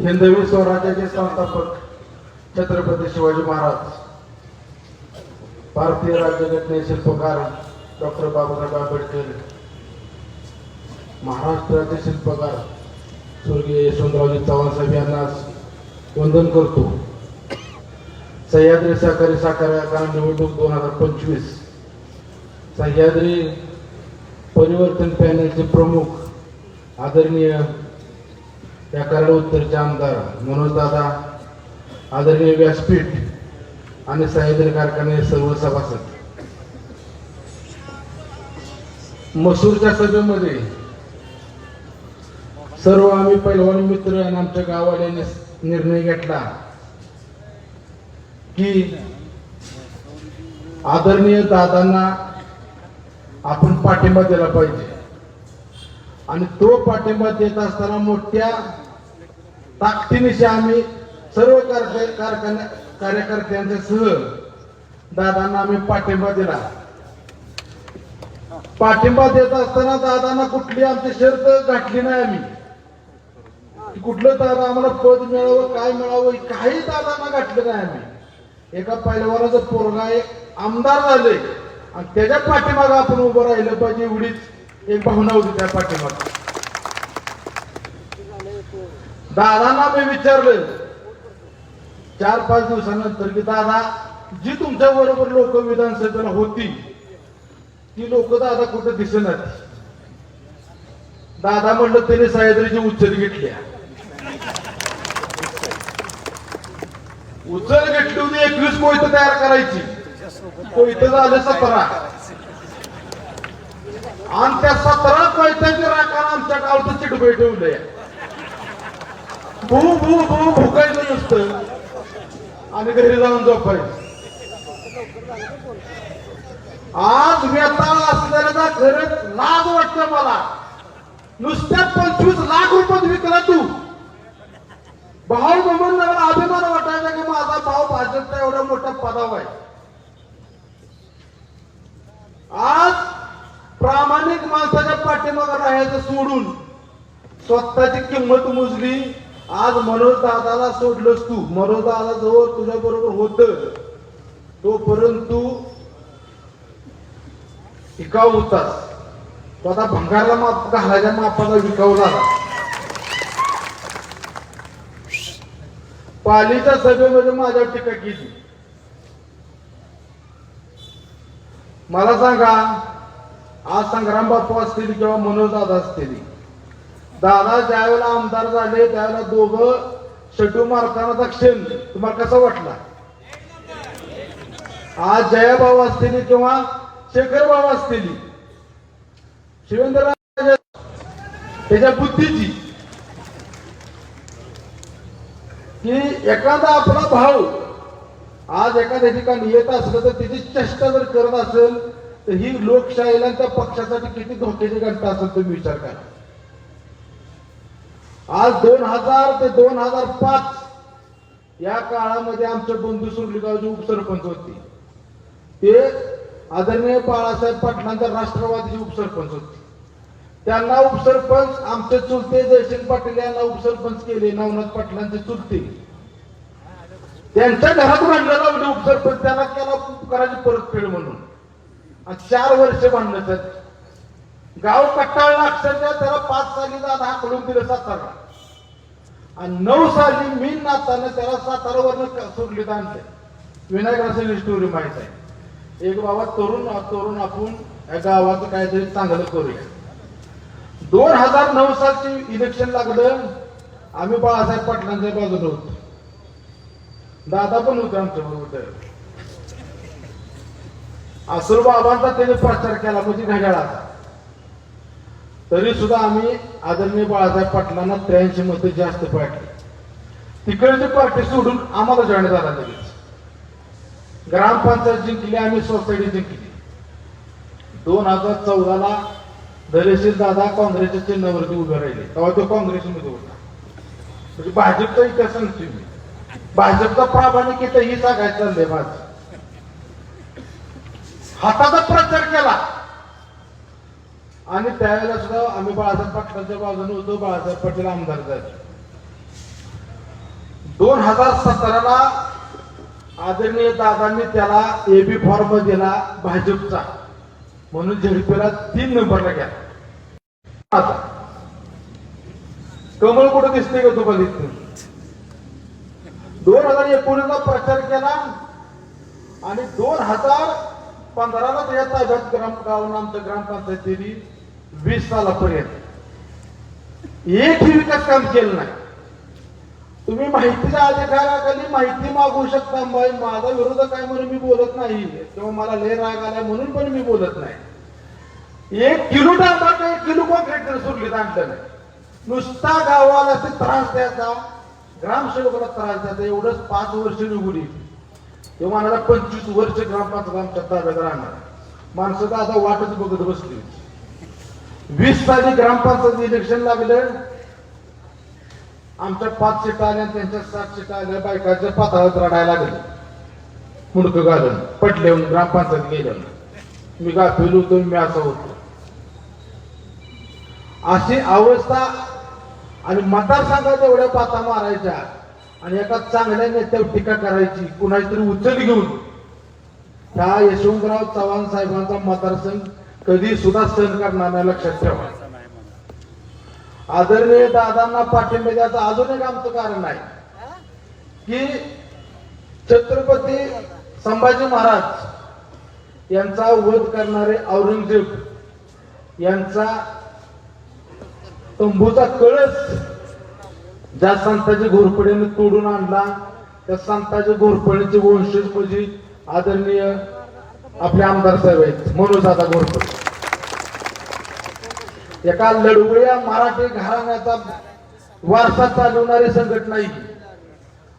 हिंदवी स्वराज्याचे संस्थापक छत्रपती शिवाजी महाराज भारतीय राज्यघटने शिल्पकार डॉक्टर बाबासाहेब आंबेडकर महाराष्ट्राचे शिल्पकार स्वर्गीय यशवंतरावजी चव्हाण साहेब यांना वंदन करतो सह्याद्री सहकारी साखर निवडणूक दोन हजार पंचवीस सह्याद्री परिवर्तन पॅनलचे प्रमुख आदरणीय या कराड उत्तरचे आमदार मनोजदादा आदरणीय व्यासपीठ आणि साहित्य कारखाने सर्व सभासद. मसूरच्या सभेमध्ये सर्व आम्ही पैलवान मित्र आणि आमच्या गावाल्याने निर्णय घेतला की आदरणीय दादांना आपण पाठिंबा दिला पाहिजे. आणि तो पाठिंबा देत असताना मोठ्या ताकदीनिशी आम्ही सर्व कारखान्या कार्यकर्त्यांच्या सह दादांना आम्ही पाठिंबा दिला. पाठिंबा देत असताना दादांना कुठली आमची शर्त गाठली नाही आम्ही. कुठलं दादा आम्हाला पद मिळावं काय मिळावं काही दादांना गाठलं नाही आम्ही. एका पहिलवानाचं पोरगा एक आमदार झाले. आणि त्याच्या पाठीमागं आपण उभं राहिलं पाहिजे एवढीच एक भावना होती त्या पाठीमाग. दादांना मी विचारलं चार पाच दिवसानंतर की दादा जी तुमच्या बरोबर लोक विधानसभेला होती ती लोक दादा कुठं दिसणार? दादा म्हणलं त्याने सह्याद्रीची उचल घेतल्या उचल घेतली होती एकवीस कोयत तयार करायची. कोयत झालं सतरा. आणि त्या सतरा कोयत्यांच्या राखाला आमच्या गावचं चिडबे ठेवलंय. भू भू भू भुकायचं नसतं. आणि घरी जाऊन झोपायचं. आज व्यथा असलेला खरंच लाज वाटतं मला. नुसत्या पंचवीस लाख रुपये विकला तू. भाऊ म्हणून मला अभिमान वाटायचा की माझा भाऊ भाजपचा एवढा मोठा पदाव आहे आज प्रामाणिक माणसाच्या पाठीमागे राहायचं सोडून स्वतःची किंमत मोजली. आज मनोज दादाला सोडलंस तू. मनोज दादा जवळ तुझ्या बरोबर होत. तो परंतु टिकाऊ होतास. तो आता भंगारला माप घालायच्या मापाचा विकाऊ झाला. पालीच्या सभेमध्ये माझ्यावर टीका केली. मला सांगा आज संग्राम बापू असतील किंवा मनोज दादा असतील. दादा ज्यावेळेला आमदार झाले त्यावेळेला दोघं शेटू मारतानाचा क्षण तुम्हाला कसा वाटला? आज जयाभाऊ असतील किंवा शेखर भाऊ असतील. शिवेंद्र त्याच्या बुद्धीची. की एखादा आपला भाऊ आज एखाद्या ठिकाणी येत असलं तर त्याची चेष्टा जर करत असेल तर ही लोकशाहीला त्या पक्षासाठी किती धोक्याची घटना असेल तुम्ही विचार करा. आज दोन हजार ते दोन हजार पाच या काळामध्ये आमचे बंधू सुर्लीगावचे उपसरपंच होते. ते आदरणीय बाळासाहेब पाटलांच्या राष्ट्रवादीचे उपसरपंच होते. त्यांना उपसरपंच आमचे चुलते जयसिंग पाटील यांना उपसरपंच केले नवनाथ पाटलांचे चुलते. त्यांच्या घरात भांडणं लावले उपसरपंच त्यांना केला करायची परतफेड म्हणून. चार वर्ष भांडणं तर. गाव कट्टाळला अक्षरशः त्याला पाच साली दादा हाकलून दिलं सातारा. आणि नऊ साली मी नाताना त्याला सातारावरनं सोडलीत आणलं विनायक स्टोरी माहीत आहे. एक बाबा तरुण तरुण आपण या गावाचं काहीतरी चांगलं करूया. दोन हजार नऊ सालची इलेक्शन लागलं. आम्ही बाळासाहेब पाटलांच्या बाजूला होतो. दादा पण होते आमच्या बरोबर असुर बाबांचा त्याने प्रचार केला म्हणजे घड्याळाचा. तरी सुद्धा आम्ही आदरणीय बाळासाहेब पाटलांना त्र्याऐंशी मध्ये जास्त पाडली तिकडची पार्टी सोडून आम्हाला जॉईन झाला लगेच. ग्रामपंचायत जिंकली आम्ही सोसायटी जिंकली. दोन हजार चौदाला दलेशी दादा काँग्रेसच्या चिन्हावरती उभे राहिले. तेव्हा तो काँग्रेसमध्ये होता. म्हणजे भाजपचा इतिहास सांगतोय मी. भाजपचा प्रामाणिक इथं ही सांगायचं चाललंय माझं. हाताचा प्रचार केला. आणि त्यावेळेला सुद्धा आम्ही बाळासाहेब पाटलांच्या बाजूने होतो बाळासाहेब पाटील आमदार झाले. दोन हजार सतराला आदरणीय दादांनी त्याला एबी फॉर्म दिला भाजपचा. म्हणून झेडपीला तीन नंबरला गेला. आता. कमळ कुठं दिसते का तुम्हाला इथून दोन हजार एकोणीसला प्रचार केला आणि दोन हजार पंधराला या ताब्यात ग्राम गावून आमच्या ग्रामपंचायतीने वीस सालापर्यंत एकही विकास काम केलं नाही. तुम्ही माहितीच्या अधिकाराखाली माहिती मागू शकता. बाई माझा विरोध काय म्हणून मी बोलत नाही? किंवा मला लय राग आलाय म्हणून पण मी बोलत नाही. एक किलो टाकतात एक किलो कॉन्क्रीट सुरलीत आणलं नाही नुसता गावाला ते त्रास द्यायचा ग्रामसेवकाला त्रास द्यायचा एवढंच पाच वर्ष निघून ते म्हणाला पंचवीस वर्ष ग्रामपंचायत आमच्या ताब्यात राहणार. माणसं तर आता वाटच बघत बसली. वीस साली ग्रामपंचायत इलेक्शन लागलं. आमच्या पाच सीटा आल्या त्यांच्या सात सीटा आल्या बायकाच्या पाताळात रडायला लागले. मुंडक घालून पटले ग्रामपंचायत गेलं. मी गाफील होतो मी असं होतो. अशी अवस्था आणि मतदारसंघात एवढ्या पाता मारायच्या. आणि एका चांगल्या नेत्यावर टीका करायची कुणाची तरी उचल घेऊन. त्या यशवंतराव चव्हाण साहेबांचा मतदारसंघ कधी सुद्धा सहन करणार नाही लक्षात ठेवा. आदरणीय दादांना पाठिंबा द्यायचं अजून एक आमचं कारण आहे की छत्रपती संभाजी महाराज यांचा वध करणारे औरंगजेब यांचा तंबूचा कळस ज्या संतांच्या घोरपडीने तोडून आणला त्या संताच्या घोरपडीचे वंशज म्हणजे आदरणीय आपले आमदार साहेब आहेत मनोज दादा घोरपडे. एका लढवया मराठी घराण्याचा वारसा चालवणारी संघटना ही.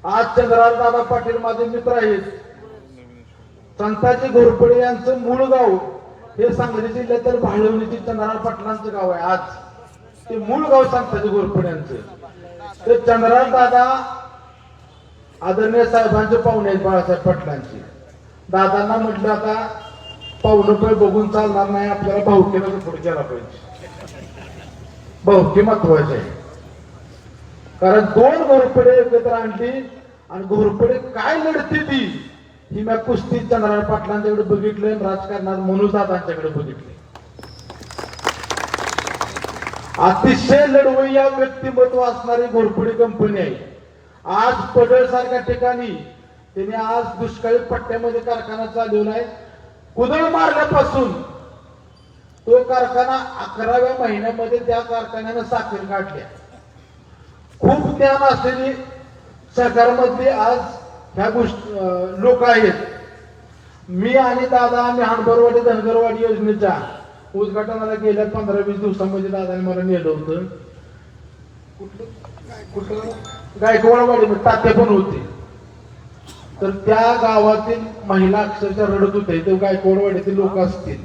आज चंद्रार दादा पाटील माझे मित्र आहेत. संताजी घोरपडे यांचं मूळ गाव हे सांगली जिल्ह्यातील भाळवणीची चंद्रराव पाटलांचं गाव आहे आज. ते मूळ गाव संताजी घोरपडे यांचं ते चंद्रराव दादा आदरणीय साहेबांचे पाहुणे आहेत बाळासाहेब पाटलांचे. दादांना म्हटलं आता पाहुणं पण बघून चालणार नाही आपल्याला भाऊकीला पुढे केला पाहिजे. भाऊकी महत्त्वाचे आहे. कारण दोन घोरपडे एकत्र आणली आणि घोरपडे काय लढते ती ही मी कुस्ती चंद्रराव पाटलांच्याकडे बघितले राजकारणात मनोज दादांच्याकडे बघितले. अतिशय लढवय्या व्यक्तिमत्व असणारी घोरपडी कंपनी आहे. आज पडळ सारख्या ठिकाणी त्याने आज दुष्काळी पट्ट्यामध्ये कारखाना चालवला आहे. कुदळ मारल्यापासून तो कारखाना अकराव्या महिन्यामध्ये त्या कारखान्यानं साखर काढल्या खूप ज्ञान असलेली सरकारमध्ये आज ह्या गोष्टी लोक आहेत. मी आणि दादा आम्ही हाणबरवाडी धनगरवाडी योजनेच्या उद्घाटनाला गेल्या पंधरा वीस दिवसामध्ये दादाने मला नेलं होतं. कुठलं? कुठलं गायकवाडवाडी तात्या पण होते. तर त्या गावातील महिला अक्षरशः रडत होते ते गायकवाडवाडीतील लोक असतील.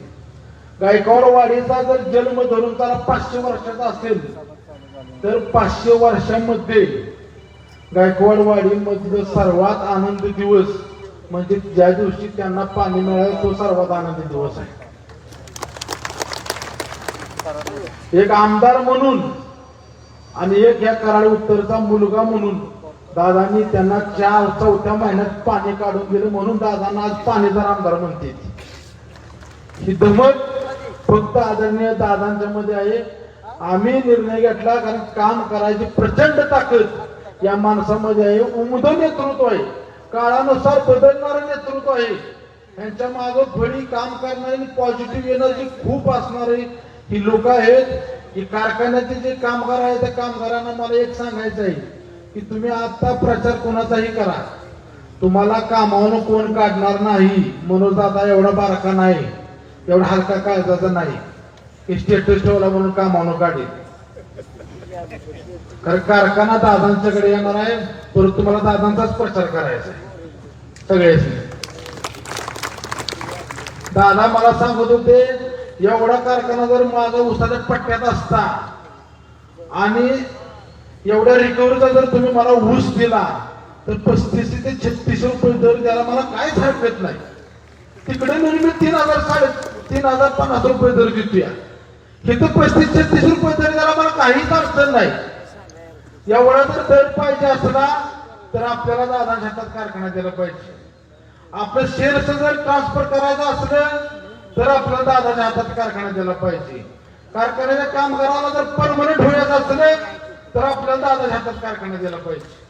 गायकवाडवाडीचा जर जन्म धरून त्याला पाचशे वर्षाचा असेल तर पाचशे वर्षांमध्ये गायकवाडवाडी मधलं सर्वात आनंदी दिवस म्हणजे ज्या दिवशी त्यांना पाणी मिळालं तो सर्वात आनंदी दिवस आहे. एक आमदार म्हणून आणि एक या कराड उत्तरचा मुलगा म्हणून दादांनी त्यांना चार चौथ्या महिन्यात पाणी काढून दिलं म्हणून दादांना आज पाणीदार आमदार म्हणते. ही धमक फक्त आदरणीय दादांच्या मध्ये आहे. आम्ही निर्णय घेतला कारण काम करायची प्रचंड ताकद या माणसामध्ये आहे. उमद नेतृत्व आहे. काळानुसार बदलणारं नेतृत्व आहे. यांच्या मागं फळी काम करणारी पॉझिटिव्ह एनर्जी खूप असणारी ही लोक आहेत की कारखान्याचे जे कामगार आहेत त्या कामगारांना मला एक सांगायचं आहे की तुम्ही आता प्रचार कोणाचाही करा. तुम्हाला कामावून कोण काढणार नाही मनोज दादा एवढा बारका नाही एवढा हलका काळजाचा नाही की स्टेटस ठेवला म्हणून कामावून काढेल. कारण कारखाना दादांच्याकडे येणार आहे परंतु तुम्हाला दादांचाच प्रचार करायचा आहे. सगळेच. दादा मला सांगत होते एवढा कारखाना जर माझा उसाच्या पट्ट्यात असता आणि एवढ्या रिकव्हरीचा जर तुम्ही मला ऊस दिला तर पस्तीस ते छत्तीस रुपये दर द्यायला मला काहीच हरकत नाही? तिकडे नेहमी तीन हजार साडे तीन हजार पन्नास रुपये दर घेतोया. हे तर पस्तीस छत्तीस रुपये दर द्यायला मला काहीच अडचण नाही. एवढा जर दर पाहिजे असला तर आपल्याला दादा शेतात कारखाना दिला पाहिजे. आपलं शेअर्स जर ट्रान्सफर करायचं असलं तर आपल्याला दादाच्या हातात कारखाना दिला पाहिजे. कारखान्याच्या कामगाराला जर परमनंट होण्याचं असलं तर आपल्याला दादाच्या हातात कारखाना दिला पाहिजे.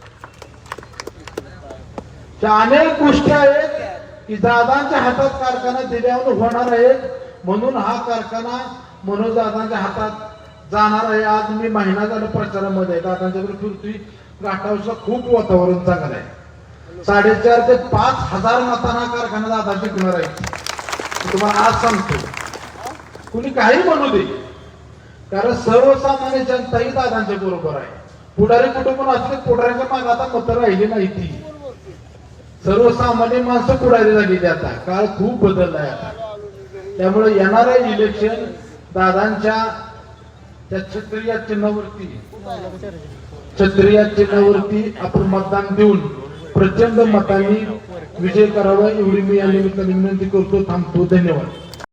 अनेक गोष्टी आहेत की दादांच्या हातात कारखाना दिल्यावर होणार आहेत म्हणून हा कारखाना मनोज दादांच्या हातात जाणार आहे. आज मी महिना झाला प्रचारामध्ये आहे. दादांच्या बरोबर फिरतोय. घाटावरचं खूप वातावरण चांगलं आहे. साडेचार ते पाच हजार मतांना कारखाना दादा जिंकणार आहे. तुम्हाला आज सांगतो. कुणी काही म्हणू दे. कारण सर्वसामान्य जनताही दादांच्या बरोबर आहे. पुढारी कुटुंब असले पुढाऱ्यांच्या मागे आता मतं राहिली नाही ती. सर्वसामान्य माणसं पुढारी झालेली आता. काळ खूप बदललाय आता. त्यामुळे येणारं इलेक्शन दादांच्या त्या क्षत्रिय चिन्हावरती क्षत्रिय चिन्हावरती आपण मतदान देऊन प्रचंड मतांनी विजय करावा एवढी मी या निमित्ताने विनंती करतो. थांबतो. धन्यवाद.